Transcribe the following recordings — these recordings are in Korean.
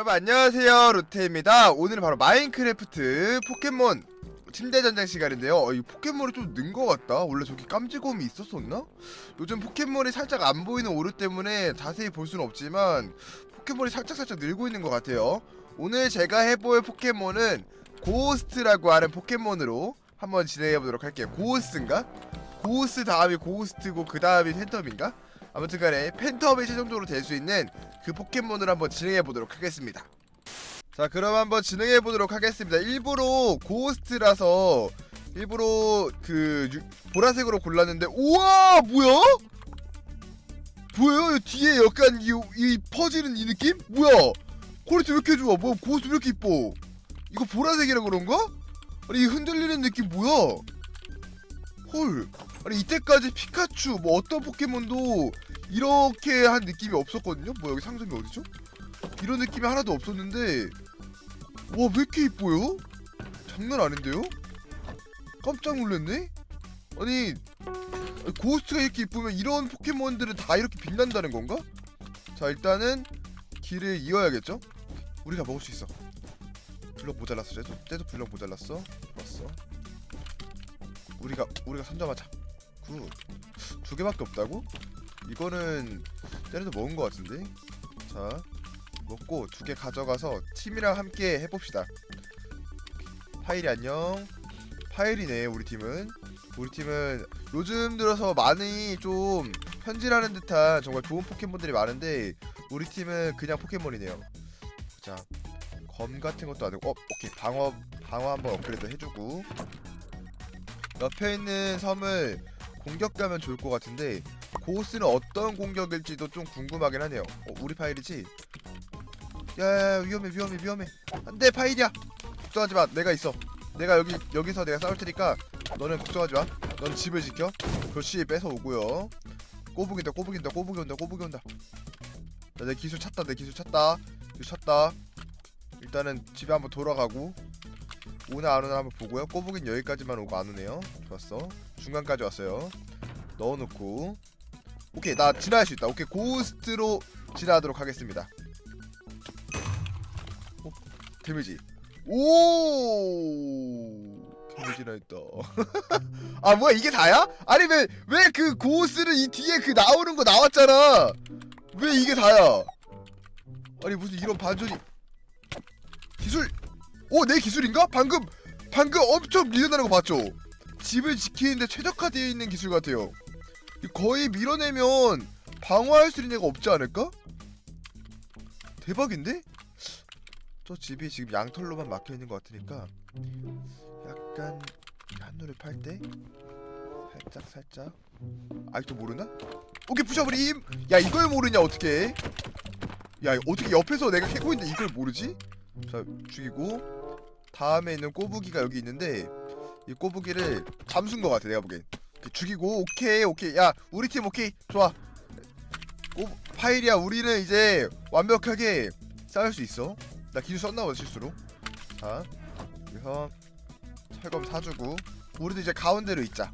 여러분 안녕하세요 루테입니다 오늘은 바로 마인크래프트 포켓몬 침대 전쟁 시간인데요 어, 이 포켓몬이 좀 는 것 같다 원래 저기 깜지곰이 있었었나? 요즘 포켓몬이 살짝 안 보이는 오류 때문에 자세히 볼 수는 없지만 포켓몬이 살짝살짝 늘고 있는 것 같아요 오늘 제가 해볼 포켓몬은 고스트라고 하는 포켓몬으로 한번 진행해보도록 할게요 고스인가? 고스 다음이 고스트고 그 다음이 팬텀인가? 아무튼간에 팬텀이 최종적으로 될 수 있는 그 포켓몬을 한번 진행해 보도록 하겠습니다. 자, 그럼 한번 진행해 보도록 하겠습니다. 일부러 고스트라서 일부러 그 유- 보라색으로 골랐는데 우와 뭐야? 뭐예요? 이 뒤에 약간 이, 이 퍼지는 이 느낌? 뭐야? 퀄리티 왜 이렇게 좋아? 뭐 고스트 왜 이렇게 이뻐? 이거 보라색이라 그런가? 아니 이 흔들리는 느낌 뭐야? 헐 아니 이때까지 피카츄 뭐 어떤 포켓몬도 이렇게 한 느낌이 없었거든요. 뭐 여기 상점이 어디죠? 이런 느낌이 하나도 없었는데 와 왜 이렇게 이뻐요? 장난 아닌데요? 깜짝 놀랐네. 아니 고스트가 이렇게 이쁘면 이런 포켓몬들은 다 이렇게 빛난다는 건가? 자 일단은 길을 이어야겠죠? 우리가 먹을 수 있어. 블럭 모자랐어 쟤도 쟤도 블럭 모자랐어. 좋았어. 우리가 우리가 선점하자. 굿. 두 개밖에 없다고? 이거는 쟤네도 먹은 것 같은데. 자 먹고 두 개 가져가서 팀이랑 함께 해봅시다. 파일이 안녕. 파일이네 우리 팀은. 우리 팀은 요즘 들어서 많이 좀 현질하는 듯한 정말 좋은 포켓몬들이 많은데 우리 팀은 그냥 포켓몬이네요. 자, 검 같은 것도 안 되고, 어, 오케이 방어 방어 한번 업그레이드 해주고 옆에 있는 섬을 공격 가면 좋을 것 같은데 고스는 어떤 공격일지도 좀 궁금하긴 하네요. 어, 우리 파일이지? 야야야 위험해 위험해 위험해. 안돼 파일이야. 걱정하지 마. 내가 있어. 내가 여기 여기서 내가 싸울 테니까 너는 걱정하지 마. 넌 집을 지켜. 그렇지 뺏어 오고요. 꼬부긴다 꼬부긴다 꼬부기 온다 꼬부기 온다. 자, 내 기술 찾다 내 기술 찾다. 기술 찾다. 일단은 집에 한번 돌아가고 오나 안 오나 한번 보고요. 꼬부긴 여기까지만 오고 안 오네요. 좋았어. 중간까지 왔어요. 넣어놓고 오케이 나 지나갈 수 있다. 오케이 고스트로 지나도록 하겠습니다. 어, 데미지. 오 데미지나 있다. 아 뭐야 이게 다야? 아니 왜 왜 그 고스는 이 뒤에 그 나오는 거 나왔잖아. 왜 이게 다야? 아니 무슨 이런 반전이 기술 오 내 기술인가? 방금 방금 엄청 밀려나는 거 봤죠? 집을 지키는데 최적화되어 있는 기술 같아요. 이 거의 밀어내면 방어할 수 있는 애가 없지 않을까? 대박인데? 저 집이 지금 양털로만 막혀 있는 것 같으니까 약간 한눈을 팔 때 살짝 살짝 아직도 모르나? 오케이 부셔버림! 야 이걸 모르냐 어떻게? 야 어떻게 옆에서 내가 캐고 있는데 이걸 모르지? 자 죽이고 다음에 있는 꼬부기가 여기 있는데 이 꼬부기를 잠순 것 같아 내가 보기엔 죽이고 오케이 오케이. 야 우리 팀 오케이. 좋아. 꼬 파일이야 우리는 이제 완벽하게 싸울 수 있어. 나 기술 썼나 봐 실수로. 자 여기서 철검 사주고. 우리도 이제 가운데로 있자.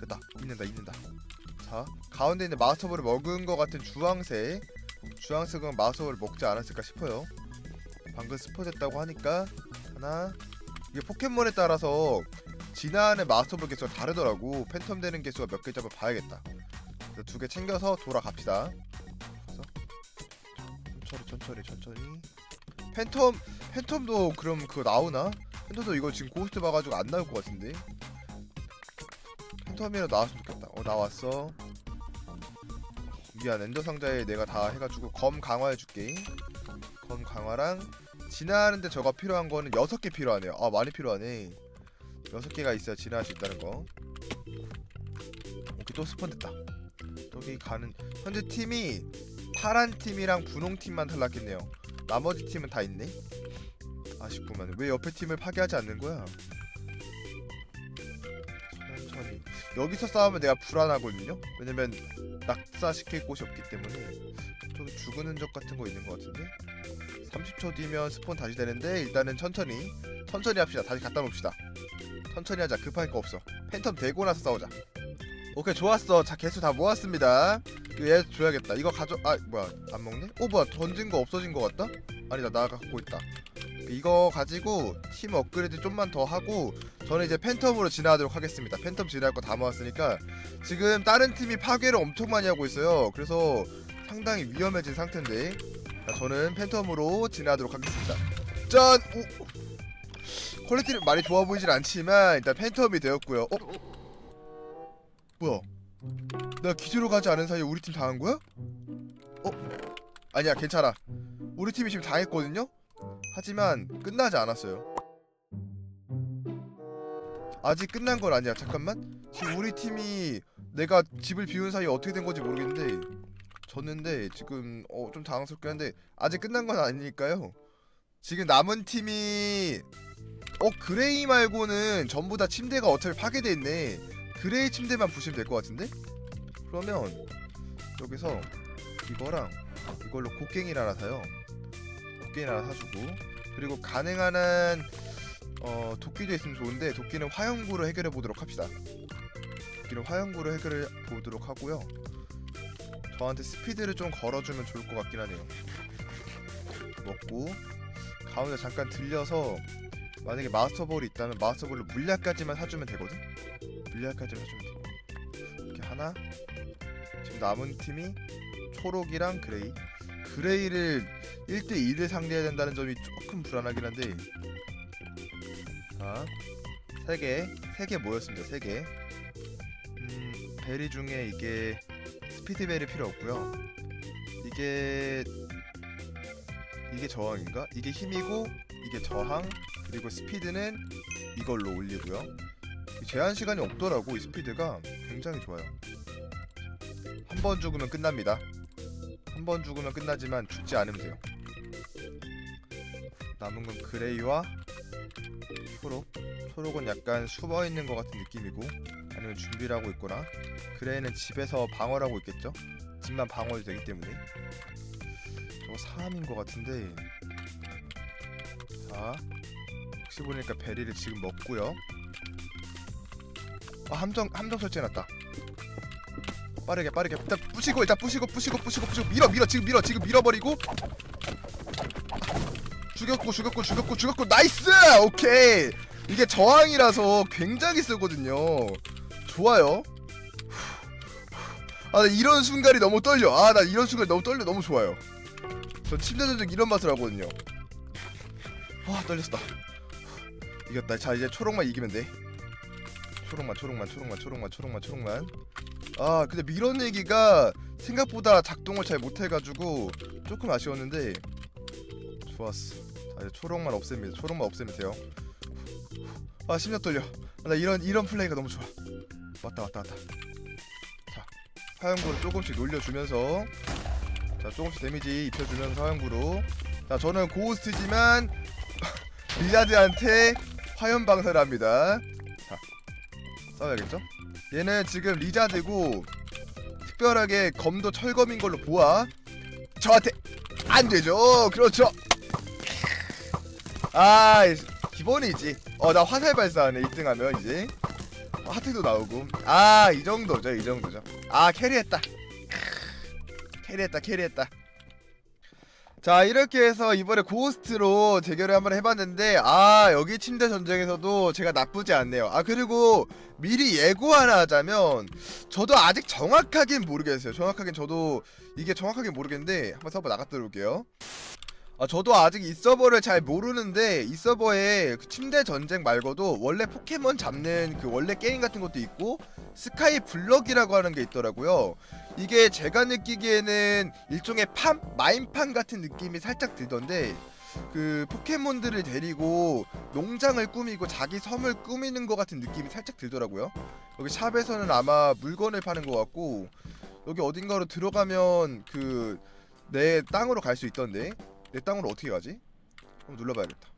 됐다. 있는다 있는다. 자 가운데 있는 마스터볼을 먹은 것 같은 주황색. 주황색은 마스터볼을 먹지 않았을까 싶어요. 방금 스포 됐다고 하니까 하나. 이게 포켓몬에 따라서 지나는 마스터볼 개수가 다르더라고. 팬텀 되는 개수가 몇 개인지 한번 봐야겠다. 두 개 챙겨서 돌아갑시다. 천천히 천천히 천천히. 팬텀 팬텀도 그럼 그거 나오나? 팬텀도 이거 지금 고스트 봐가지고 안 나올 것 같은데? 팬텀이라 나왔으면 좋겠다. 어 나왔어. 미안 엔더 상자에 내가 다 해가지고 검 강화해줄게. 검 강화랑 진화하는데 저거 필요한 거는 6개 필요하네요. 아 많이 필요하네 6개가 있어야 진화할 수 있다는 거. 오케이 또 스폰 됐다. 여기 가는 현재 팀이 파란 팀이랑 분홍 팀만 탈락했네요. 나머지 팀은 다 있네? 아쉽구만. 왜 옆에 팀을 파괴하지 않는 거야? 천천히. 여기서 싸우면 내가 불안하거든요? 왜냐면 낙사시킬 곳이 없기 때문에. 저기 죽은 흔적 같은 거 있는 것 같은데? 30초 뒤면 스폰 다시 되는데 일단은 천천히 천천히 합시다. 다시 갖다 놓읍시다 천천히 하자. 급할 거 없어. 팬텀 되고 나서 싸우자. 오케이 좋았어. 자 개수 다 모았습니다. 얘 줘야겠다. 이거 가져 아 뭐야. 안 먹네? 어 뭐야. 던진 거 없어진 거 같다? 아니다 나 갖고 있다. 이거 가지고 팀 업그레이드 좀만 더 하고 저는 이제 팬텀으로 진화하도록 하겠습니다. 팬텀 진화할 거 다 모았으니까 지금 다른 팀이 파괴를 엄청 많이 하고 있어요. 그래서 상당히 위험해진 상태인데. 자, 저는 팬텀으로 진화하도록 하겠습니다. 짠! 오! 퀄리티는 많이 좋아 보이진 않지만 일단 팬텀이 되었고요 어? 뭐야 내가 기지로 가지 않은 사이에 우리 팀 당한 거야? 어? 아니야 괜찮아 우리 팀이 지금 당했거든요? 하지만 끝나지 않았어요 아직 끝난 건 아니야 잠깐만 지금 우리 팀이 내가 집을 비운 사이에 어떻게 된 건지 모르겠는데 졌는데 지금 어 좀 당황스럽긴 한데 아직 끝난 건 아니니까요 지금 남은 팀이 어 그레이 말고는 전부 다 침대가 어차피 파괴돼 있네. 그레이 침대만 부시면 될 것 같은데? 그러면 여기서 이거랑 이걸로 곡괭이를 하나 사요. 곡괭이 하나 사주고. 그리고 가능한 한 어, 도끼도 있으면 좋은데 도끼는 화염구로 해결해 보도록 합시다. 도끼는 화염구로 해결해 보도록 하고요. 저한테 스피드를 좀 걸어주면 좋을 것 같긴 하네요. 먹고. 가운데 잠깐 들려서 만약에 마스터볼이 있다면 마스터볼로 물약까지만 사주면 되거든? 물약까지만 사주면 돼. 이렇게 하나. 지금 남은 팀이 초록이랑 그레이. 그레이를 1대2를 상대해야 된다는 점이 조금 불안하긴 한데. 자 3개. 3개 모였습니다 3개. 음, 베리 중에 이게 스피드벨이 필요 없고요. 이게 이게 저항인가? 이게 힘이고 이게 저항 그리고 스피드는 이걸로 올리고요. 제한 시간이 없더라고 이 스피드가. 굉장히 좋아요. 한 번 죽으면 끝납니다. 한 번 죽으면 끝나지만 죽지 않으면 돼요. 남은 건 그레이와 초록. 초록은 약간 숨어 있는 것 같은 느낌이고 아니면 준비를 하고 있거나. 그레이는 집에서 방어를 하고 있겠죠? 집만 방어해도 되기 때문에. 저거 사람인 것 같은데. 자 혹시 보니까 베리를 지금 먹고요. 아 함정 함정 설치해놨다. 빠르게 빠르게. 일단 부시고 일단 부시고 부시고 부시고 부시고. 밀어 밀어. 지금 밀어 지금 밀어버리고. 죽였고 죽였고 죽였고 죽였고. 나이스! 오케이. 이게 저항이라서 굉장히 세거든요. 좋아요. 아나 이런 순간이 너무 떨려. 아 나 이런 순간이 너무 떨려. 너무 좋아요. 전 침대 전쟁 이런 맛을 하거든요. 아 떨렸다 이겼다. 자 이제 초록만 이기면 돼. 초록만 초록만 초록만 초록만 초록만 초록만. 아 근데 얘기가 생각보다 작동을 잘 못해가지고 조금 아쉬웠는데 좋았어. 자 이제 초록만 없앱니다. 초록만 없애면 돼요. 아 심장 떨려. 아, 나 이런 이런 플레이가 너무 좋아. 왔다 왔다 왔다. 자 화염구를 조금씩 놀려주면서. 자 조금씩 데미지 입혀주면서 화염구로. 자 저는 고스트지만 리자드한테 화염 방사를 합니다. 자 싸워야겠죠? 얘는 지금 리자드고 특별하게 검도 철검인 걸로 보아. 저한테 안 되죠. 그렇죠. 아 기본이지. 어 나 화살 발사하네. 1등하면 이제. 어, 하트도 나오고. 아 이 정도죠. 이 정도죠. 아 캐리했다. 캐리했다 캐리했다 자 이렇게 해서 이번에 고스트로 대결을 한번 해봤는데 아 여기 침대 전쟁에서도 제가 나쁘지 않네요. 아 그리고 미리 예고 하나 하자면 저도 아직 정확하긴 모르겠어요. 정확하긴 저도 이게 정확하게 모르겠는데 한번 서버 나갔다 올게요. 아 저도 아직 이 서버를 잘 모르는데 이 서버에 그 침대 전쟁 말고도 원래 포켓몬 잡는 그 원래 게임 같은 것도 있고 스카이 블럭이라고 하는 게 있더라고요 이게 제가 느끼기에는 일종의 팜 마인팜 같은 느낌이 살짝 들던데 그 포켓몬들을 데리고 농장을 꾸미고 자기 섬을 꾸미는 것 같은 느낌이 살짝 들더라고요 여기 샵에서는 아마 물건을 파는 것 같고 여기 어딘가로 들어가면 그 내 땅으로 갈 수 있던데 내 땅으로 어떻게 가지? 한번 눌러봐야겠다.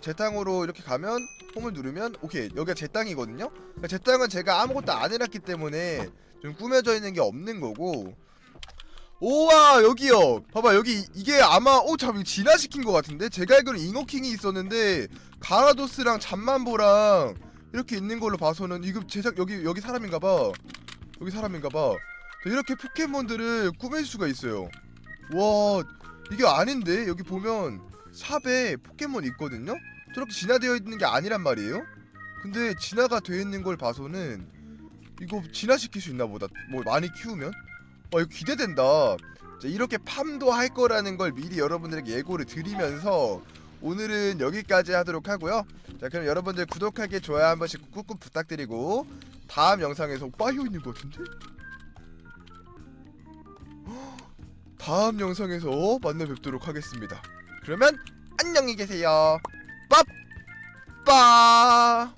제 땅으로 이렇게 가면 홈을 누르면 오케이 여기가 제 땅이거든요. 그러니까 제 땅은 제가 아무것도 안 해놨기 때문에 좀 꾸며져 있는 게 없는 거고. 오와 여기요. 봐봐 여기 이게 아마 오참 진화시킨 것 같은데 제가 알기로 잉어킹이 있었는데 가라도스랑 잠만보랑 이렇게 있는 걸로 봐서는 이거 제작 여기 여기 사람인가봐. 여기 사람인가봐. 이렇게 포켓몬들을 꾸밀 수가 있어요 와 이게 아닌데 여기 보면 샵에 포켓몬 있거든요 저렇게 진화되어 있는 게 아니란 말이에요 근데 진화가 되어 있는 걸 봐서는 이거 진화시킬 수 있나 보다. 뭐 많이 키우면? 와 이거 기대된다. 자, 이렇게 팜도 할 거라는 걸 미리 여러분들에게 예고를 드리면서 오늘은 여기까지 하도록 하고요. 자 그럼 여러분들 구독하기 좋아요 한 번씩 꾹꾹 부탁드리고 다음 영상에서 빠이오 있는 것 같은데? 다음 영상에서 만나 뵙도록 하겠습니다. 그러면 안녕히 계세요. 빠빠